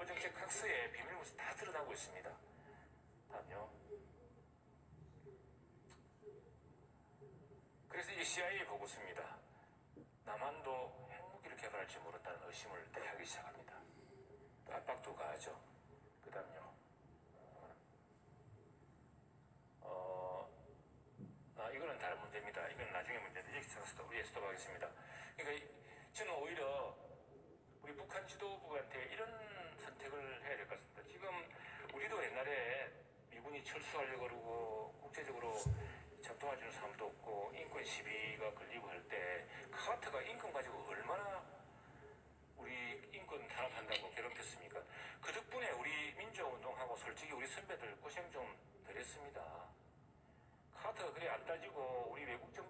안보 정책 각서에 비밀 모습 다 드러나고 있습니다. 다음요. 그래서 이 CIA 보고서입니다. 남한도 핵무기를 개발할지 모른다는 의심을 대하기 시작합니다. 또 압박도 가하죠. 그 다음요. 어, 아, 이거는 다른 문제입니다. 이건 나중에 문제인데, 여기서 우리 스톱하겠습니다. 그러니까 이- 저는 오히려 우리 북한 지도부한테 이런 선택을 해야 될 것 같습니다. 지금 우리도 옛날에 미군이 철수하려고 그러고 국제적으로 작동해주는 사람도 없고 인권 시비가 걸리고 할 때 카트가 인권 가지고 얼마나 우리 인권 탄압한다고 괴롭혔습니까? 그 덕분에 우리 민주운동하고 솔직히 우리 선배들 고생 좀덜 했습니다. 카트가 그래 안 따지고 우리 외국 정부